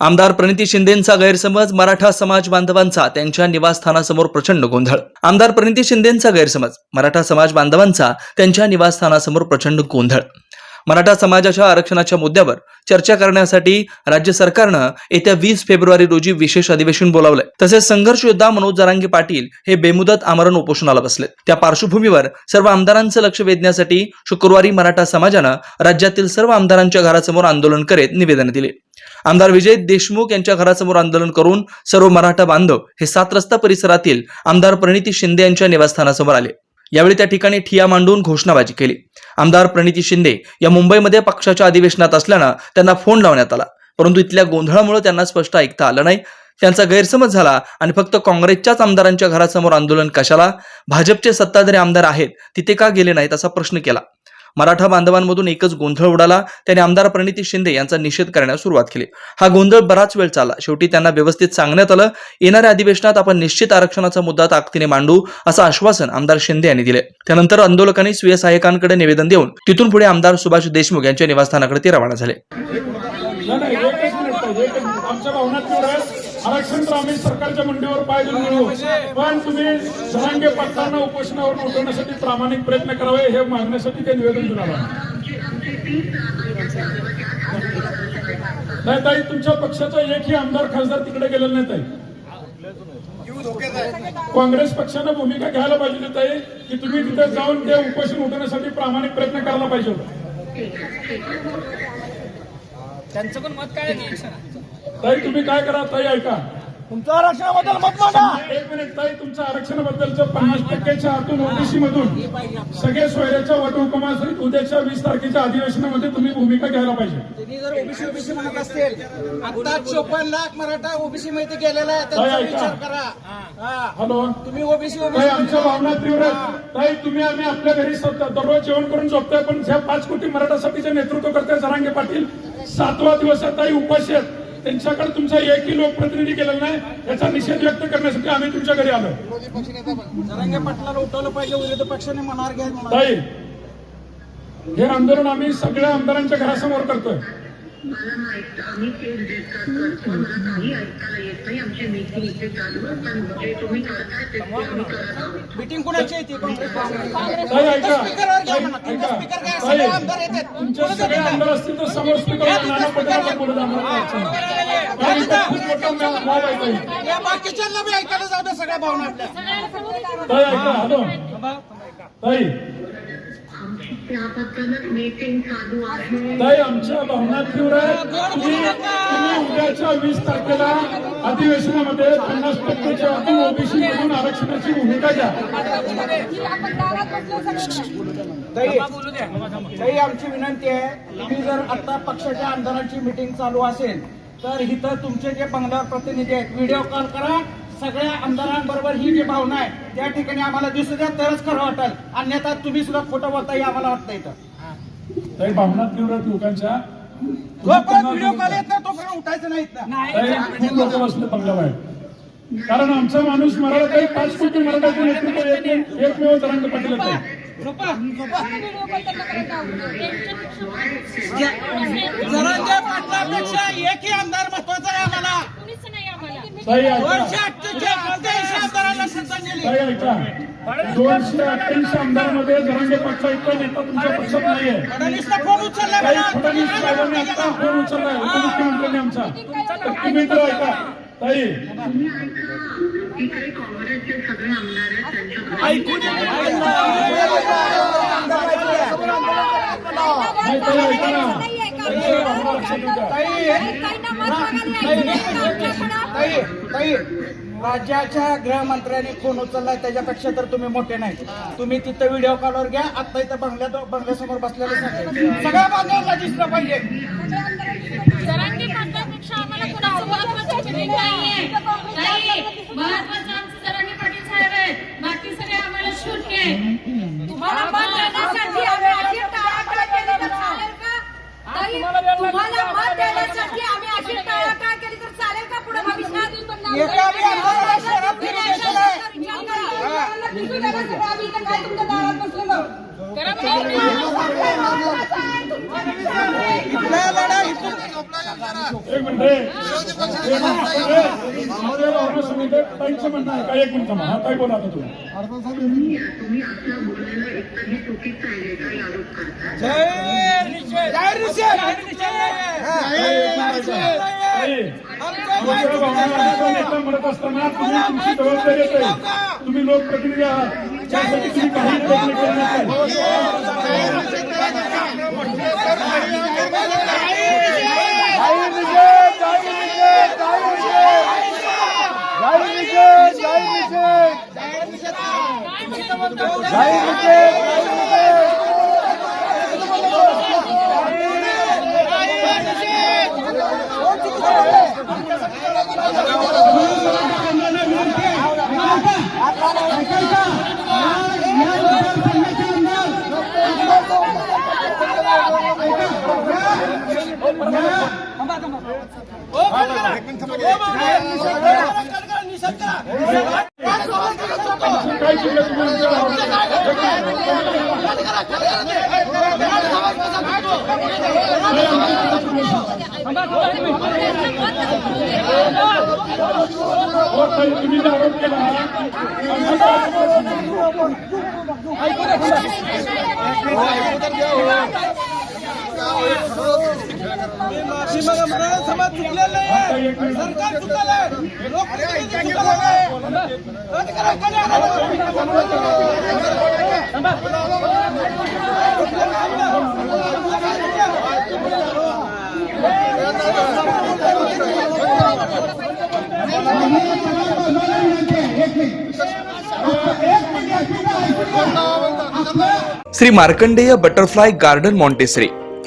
आमदार प्रणिती शिंदेंचा गैरसमज मराठा समाज बांधवांचा त्यांच्या निवासस्थानासमोर प्रचंड गोंधळ. आमदार प्रणिती शिंदेंचा गैरसमज मराठा समाज बांधवांचा त्यांच्या निवासस्थानासमोर प्रचंड गोंधळ. मराठा समाजाच्या आरक्षणाच्या मुद्द्यावर चर्चा करण्यासाठी राज्य सरकारनं येत्या वीस फेब्रुवारी रोजी विशेष अधिवेशन बोलावलंय. तसेच संघर्ष योद्धा मनोज जरांगे पाटील हे बेमुदत आमरण उपोषणाला बसले त्या पार्श्वभूमीवर सर्व आमदारांचं लक्ष वेधण्यासाठी शुक्रवारी मराठा समाजानं राज्यातील सर्व आमदारांच्या घरासमोर आंदोलन करीत निवेदन दिले. आमदार विजय देशमुख यांच्या घरासमोर आंदोलन करून सर्व मराठा बांधव हे सात रस्ता परिसरातील आमदार प्रणिती शिंदे यांच्या निवासस्थानासमोर आले. यावेळी त्या ठिकाणी ठिया मांडून घोषणाबाजी केली. आमदार प्रणिती शिंदे या मुंबईमध्ये पक्षाच्या अधिवेशनात असल्यानं त्यांना फोन लावण्यात आला. परंतु इथल्या गोंधळामुळे त्यांना स्पष्ट ऐकता आलं नाही. त्यांचा गैरसमज झाला आणि फक्त काँग्रेसच्याच आमदारांच्या घरासमोर आंदोलन कशाला? भाजपचे सत्ताधारी आमदार आहेत तिथे का गेले नाहीत असा प्रश्न केला. मराठा बांधवांमधून एकच गोंधळ उडाला. त्याने आमदार प्रणिती शिंदे यांचा निषेध करण्यास सुरुवात केली. हा गोंधळ बराच वेळ चालला. शेवटी त्यांना व्यवस्थित सांगण्यात आलं येणाऱ्या अधिवेशनात आपण निश्चित आरक्षणाचा मुद्दा ताकदीने मांडू असं आश्वासन आमदार शिंदे यांनी दिले. त्यानंतर आंदोलकांनी स्वीय सहाय्यकांकडे निवेदन देऊन तिथून पुढे आमदार सुभाष देशमुख यांच्या निवासस्थानाकडे ते रवाना झाले नाही नाही एकच मिनिट पाहिजे एकच मिनिट आमच्या भावनात तेवढं आरक्षण तर आम्ही सरकारच्या मंडीवर पाय देऊन मिळवू पण तुम्ही जनांगे पाटलांना उपोषणावर उठवण्यासाठी प्रामाणिक प्रयत्न करावे हे मागण्यासाठी ते निवेदन देऊन नाही ताई तुमच्या पक्षाचा एकही आमदार खासदार तिकडे गेलेला नाही ताई. काँग्रेस पक्षानं भूमिका घ्यायला पाहिजे होती ताई की तुम्ही तिथे जाऊन ते उपोषण उठवण्यासाठी प्रामाणिक प्रयत्न करायला पाहिजे होता. त्यांचं पण मत काय ताई तुम्ही काय करा? ताई ऐका. तुमचं आरक्षणाबद्दल मत मांडा. एक मिनिट ताई तुमच्या आरक्षणाबद्दलच्या पन्नास टक्क्याच्या आतून ओबीसी मधून सगळे सोयऱ्याच्या वटहुकुमासहित उद्याच्या वीस तारखेच्या अधिवेशनामध्ये तुम्ही भूमिका घ्यायला पाहिजे. त्यांनी जर ओबीसी ओबीसी म्हणत असतील आता चोपन्न लाख मराठा ओबीसी मध्ये गेलेला आहे ताई, ऐका. विचार करा. हा. हॅलो. तुम्ही ओबीसी ताई ओबीसी आमच्या भावना तीव्र आहेत. ताई तुम्ही आम्ही आपल्या घरी सतत दररोज जेवण करून झोपतोय पण ह्या पाच कोटी मराठासाठीचे नेतृत्व करते जरांगे पाटील सातवा दिवस आहे ताई उपाशी आहेत. त्यांच्याकडे तुमचा एकही लोकप्रतिनिधी केलेला नाही याचा निषेध व्यक्त करण्यासाठी आम्ही तुमच्या घरी आलो. जरांगे पाटलाला उठवलं पाहिजे विरोधी पक्षाने मनावर हे आंदोलन आम्ही सगळ्या आमदारांच्या घरासमोर करतोय. मला माहीत आम्ही तेच डिस्कस करतो. मला काही ऐकायला येत नाही. आमची मीटिंग इथे चालू आहे. पण जे तुम्ही करताय ते आम्ही करत आहोत. मिटिंग कुणाची आहे ती? काँग्रेस ताई ऐका स्पीकरवर घ्या म्हणा. ताई, तुमचा ऐका स्पीकर काय सगळे आमदार येतात. आमदार असतील तर समोर स्पीकर नाना आम्हाला. या बाकीच्यांना बी ऐकायला जाऊ द्या सगळ्या भावना आपल्या. ताई आमच्या भावना तीव्र उद्याच्या वीस तारखेला अधिवेशनामध्ये पन्नास टक्केच्या आधी ओबीसी मधून आरक्षणाची भूमिका घ्या. ताई ताई आमची विनंती आहे तुम्ही जर आता पक्षाच्या आमदारांची मिटिंग चालू असेल तर इथं तुमचे जे बंगल्यावर प्रतिनिधी आहेत व्हिडिओ कॉल करा. सगळ्या आमदारांबरोबर ही जी भावना आहे त्या ठिकाणी आम्हाला दिसू द्या तरच खरं वाटेल. अन्यथा तुम्ही सुद्धा खोटं बोलताय आम्हाला वाटतं इथं. ताई भावना तीव्र आहेत लोकांच्या. जोपर्यंत व्हिडिओ कॉल येत नाही तोपर्यंत उठायचं नाही इथनं. ताई खूप लोक बसले बंगल्याबाहेर कारण आमचा माणूस मराठा काही पाच कोटी मराठाचे नेतृत्व एक- एकमेव जरांग पाटील जरांगे पाटलापेक्षा एकही आमदार महत्त्वाचा आहे दोनशे अठ्ठ्याऐंशी आमदारांमध्ये जरांगे पक्ष इतका नेता तुमच्या पक्षात नाहीये. काही. फडणवीस साहेबांनी आता फोन उचललाय उपमुख्यमंत्र्यांनी आमचा. तुम्ही तर ऐका. ताई. काँग्रेसचे सगळे आमदार आहेत राज्याच्या गृहमंत्र्यांनी फोन उचललाय त्याच्यापेक्षा तर तुम्ही मोठे नाही. तुम्ही तिथं व्हिडिओ कॉलवर घ्या आता इथं बंगल्या बंगल्यासमोर बसलेले सगळ्या बांधवांना दिसलं पाहिजे जरांगे पाटलापेक्षा आम्हाला कोणाचं महत्वाचं चिन्ह नाहीये नाही महत्वाचं आमचं जरांगे पाटील साहेब आहेत बाकी सगळे आम्हाला शून्य आहे तुम्हाला मत देण्यासाठी आम्ही अशी टाळाटाळ केली तर चालेल का ताई, तुम्हाला मत देण्यासाठी आम्ही अशी टाळाटाळ केली तर चालेल का पुढे भविष्यात एका बी आमदाराला शहरात फिरू द्यायचं नाही. विचार करा. लोकांना दिसू देण्यासाठी आम्ही इथं काय तुमच्या दारात बसलेलो करा बरं. इथला लढा इथून एक मिनिट रे. एक मिनिट रे. आमच्या भावना समितीत ताईंचं म्हणणं आहे का एक मिनिट हा बोला तुम्ही तुम्ही तुम्ही एकतरी चुकीचं आहे काही आरोप म्हणत असताना तुम्ही तुमची जबाबदारी तुम्ही लोकप्रतिनिधी आहात. त्यासाठी तुम्ही काही प्रयत्न केले नाही काय शिकलं तुम्ही आमच्या भावना? हो, ताई, तुम्ही जो आरोप केला समाज चुकलेला सरकार चुकलेलं आहे लोकप्रतिनिधी चुकलेलं आहे Shri Markandey butterfly garden Montessori.